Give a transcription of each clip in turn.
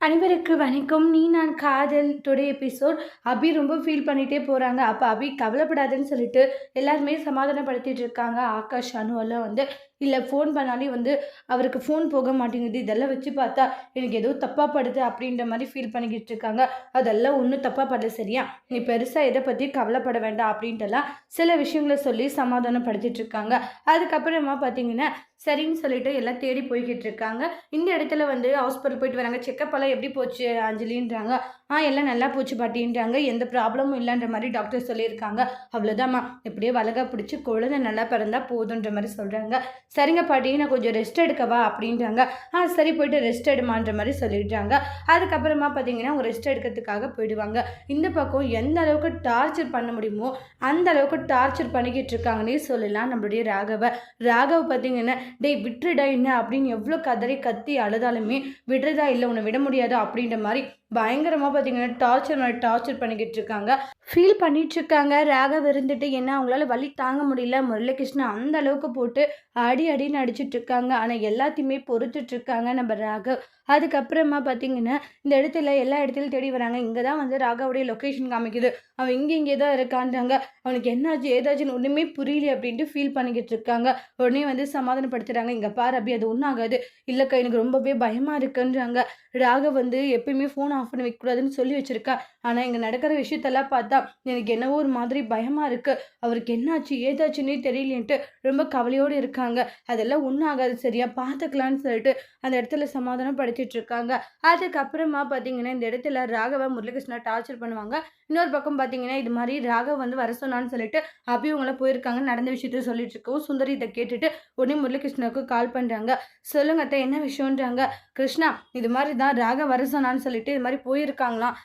அனைவருக்கு வணக்கம். நீ நான் காதல் டுடே எபிசோட். அபி ரொம்ப ஃபீல் பண்ணிகிட்டே போகிறாங்க அப்போ அபி கவலைப்படாதுன்னு சொல்லிட்டு எல்லாருமே சமாதானப்படுத்திட்டு இருக்காங்க. ஆகாஷ் அனுவெல்லாம் வந்து இல்லை ஃபோன் பண்ணாலே வந்து அவருக்கு ஃபோன் போக மாட்டேங்குது. இதெல்லாம் வச்சு பார்த்தா எனக்கு ஏதோ தப்பாக படுது அப்படின்ற மாதிரி ஃபீல் பண்ணிக்கிட்டு இருக்காங்க. அதெல்லாம் ஒன்றும் தப்பாக படல சரியா? நீ பெருசாக எதை பற்றி கவலைப்பட வேண்டாம் அப்படின்ட்டுலாம் சில விஷயங்களை சொல்லி சமாதானப்படுத்திட்டு இருக்காங்க. அதுக்கப்புறமா பார்த்தீங்கன்னா சரின்னு சொல்லிட்டு எல்லாம் தேடி போய்கிட்டு இருக்காங்க. இந்த இடத்துல வந்து ஹாஸ்பிட்டல் போயிட்டு வராங்க. செக்கப் எல்லாம் எப்படி போச்சு அஞ்சலின்றாங்க. ஆ எல்லாம் நல்லா போச்சு பாட்டின்றாங்க. எந்த ப்ராப்ளமும் இல்லைன்ற மாதிரி டாக்டர் சொல்லியிருக்காங்க. அவ்வளோதாம்மா எப்படியே வளகா பிடிச்சி குழந்தை நல்லா பிறந்தா போதுன்ற மாதிரி சொல்கிறாங்க சரிங்க பாட்டி நான் கொஞ்சம் ரெஸ்ட் எடுக்கவா அப்படின்றாங்க. ஆ சரி போயிட்டு ரெஸ்ட் எடுமான்ற மாதிரி சொல்லிடுறாங்க அதுக்கப்புறமா பார்த்தீங்கன்னா அவங்க ரெஸ்ட் எடுக்கிறதுக்காக போயிடுவாங்க. இந்த பக்கம் எந்த அளவுக்கு டார்ச்சர் பண்ண முடியுமோ அந்த அளவுக்கு டார்ச்சர் பண்ணிக்கிட்டு இருக்காங்கன்னே சொல்லலாம் நம்மளுடைய ராகவ. ராகவ பார்த்தீங்கன்னா டேய் விட்டுடா என்ன? அப்படின்னு எவ்வளோ கதறி கத்தி அழுதாலுமே விடுறதா இல்லை உன்னை விட முடியாது அப்படின்ற மாதிரி பயங்கரமாக பார்த்தீங்கன்னா டார்ச்சர் மாதிரி டார்ச்சர் பண்ணிக்கிட்டு இருக்காங்க. ஃபீல் பண்ணிகிட்டு இருக்காங்க. ராகவ் இருந்துட்டு என்ன அவங்களால வலி தாங்க முடியல. முரளிகிருஷ்ணன் அந்த அளவுக்கு போட்டு அடி அடின்னு அடிச்சிட்டு இருக்காங்க. ஆனால் எல்லாத்தையுமே பொறுத்துட்டு இருக்காங்க நம்ம ராகவ். அதுக்கப்புறமா பார்த்தீங்கன்னா இந்த இடத்துல எல்லா இடத்துலையும் தேடி வராங்க. இங்கே தான் வந்து ராகவுடைய லொக்கேஷன் காமிக்குது. அவன் இங்கே இங்கே தான் இருக்கான்றாங்க. அவனுக்கு என்னாச்சு ஏதாச்சுன்னு ஒன்றுமே புரியல அப்படின்ட்டு ஃபீல் பண்ணிக்கிட்டு இருக்காங்க. உடனே வந்து சமாதானப்படுத்துகிறாங்க இங்கே பாரு அப்படி அது ஒன்றும் ஆகாது. இல்லைக்கா எனக்கு ரொம்பவே பயமாக இருக்குன்றாங்க. ராகவ் வந்து எப்பயுமே ஃபோன் ஆஃப் பண்ணி வைக்கக்கூடாதுன்னு சொல்லி வச்சுருக்கேன் ஆனால் இங்கே நடக்கிற விஷயத்தெல்லாம் பார்த்தா எனக்கு என்னவோ ஒரு மாதிரி பயமாக இருக்குது அவருக்கு என்னாச்சு ஏதாச்சுன்னே தெரியலேன்ட்டு ரொம்ப கவலையோடு இருக்காங்க. அதெல்லாம் ஒன்றும் ஆகாது சரியா பார்த்துக்கலான்னு சொல்லிட்டு அந்த இடத்துல சமாதானப்படுத்திட்டு இருக்காங்க அதுக்கப்புறமா பார்த்தீங்கன்னா இந்த இடத்துல ராகவ முரளிகிருஷ்ணா டார்ச்சர் பண்ணுவாங்க. இன்னொரு பக்கம் பார்த்தீங்கன்னா இது மாதிரி ராகவ் வந்து வர சொன்னான்னு சொல்லிட்டு அப்பயும் இவங்கள போயிருக்காங்க நடந்த விஷயத்த சொல்லிட்டு இருக்கவும் சுந்தரி இதை கேட்டுட்டு உடனே முரளிகிருஷ்ணாவுக்கு கால் பண்ணுறாங்க சொல்லுங்க அத்தை என்ன விஷயம்ன்றாங்க. கிருஷ்ணா இது மாதிரி தான் ராக வர சொன்னான்னு சொல்லிட்டு மாதிரி போயிருக்காங்களாம்.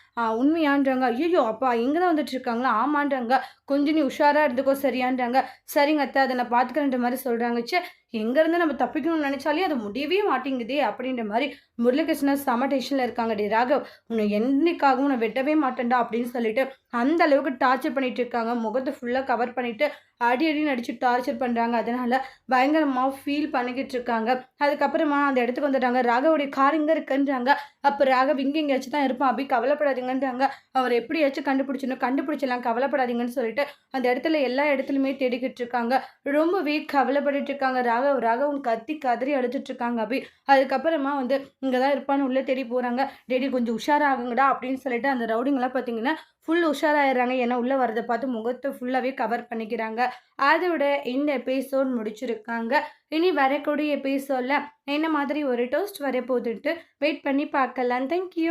உண்மையான்றாங்க. ஐயோ அப்பா இங்கே தான் வந்துட்டு இருக்காங்களா ஆமான்றாங்க. கொஞ்சம் நீ உஷாராக இருந்துக்கோ சரியான்றாங்க. சரிங்க அத்தை அதை நான் பார்த்துக்கிறேன்ற மாதிரி சொல்கிறாங்க சே எங்கேருந்து நம்ம தப்பிக்கணும்னு நினச்சாலே அது முடியவே மாட்டேங்குதே அப்படின்ற மாதிரி முரளிகிருஷ்ணன் செம டென்ஷனில் இருக்காங்க. டி ராகவ் உன்னை என்னைக்காகவும் உன்னை வெட்டவே மாட்டேன்டா அப்படின்னு சொல்லிட்டு அந்த அளவுக்கு டார்ச்சர் பண்ணிட்டு இருக்காங்க. முகத்தை ஃபுல்லாக கவர் பண்ணிட்டு அடி அடி நடிச்சு டார்ச்சர் பண்ணுறாங்க அதனால பயங்கரமாக ஃபீல் பண்ணிக்கிட்டு இருக்காங்க. அதுக்கப்புறமா அந்த இடத்துக்கு வந்துட்டாங்க. ராகவுடைய கார் இங்கே இருக்குன்றாங்க. அப்போ ராகவ் இங்கே எங்கேயாச்சும் தான் இருப்பான். அப்படி கவலைப்படாதீங்கன்றாங்க. அவர் எப்படியாச்சும் கண்டுபிடிச்சணும் கண்டுபிடிச்சலாம் கவலைப்படாதீங்கன்னு சொல்லிட்டு அந்த இடத்துல எல்லா இடத்துலையுமே தேடிக்கிட்டு இருக்காங்க. ரொம்பவே கவலைப்பட்டுட்டு இருக்காங்க. ராகவ் ராகவன் கத்தி கதறி அழுதுட்டு அபி. அப்படி அதுக்கப்புறமா வந்து இங்கே தான் இருப்பான்னு உள்ளே தேடி போகிறாங்க டேடி கொஞ்சம் உஷாராகுங்கடா அப்படின்னு சொல்லிட்டு அந்த ரவுடிங்கெல்லாம் பார்த்தீங்கன்னா ஃபுல் உஷாராயிடுறாங்க. ஏன்னா உள்ளே வரதை பார்த்து முகத்தை ஃபுல்லாகவே கவர் பண்ணிக்கிறாங்க. அதோட இந்த எபிசோட் முடிச்சிருக்காங்க. இனி வரக்கூடிய எபிசோடில் என்ன மாதிரி ஒரு டோஸ்ட் வரப்போகுதுன்ட்டு வெயிட் பண்ணி பார்க்கலாம். தேங்க்யூ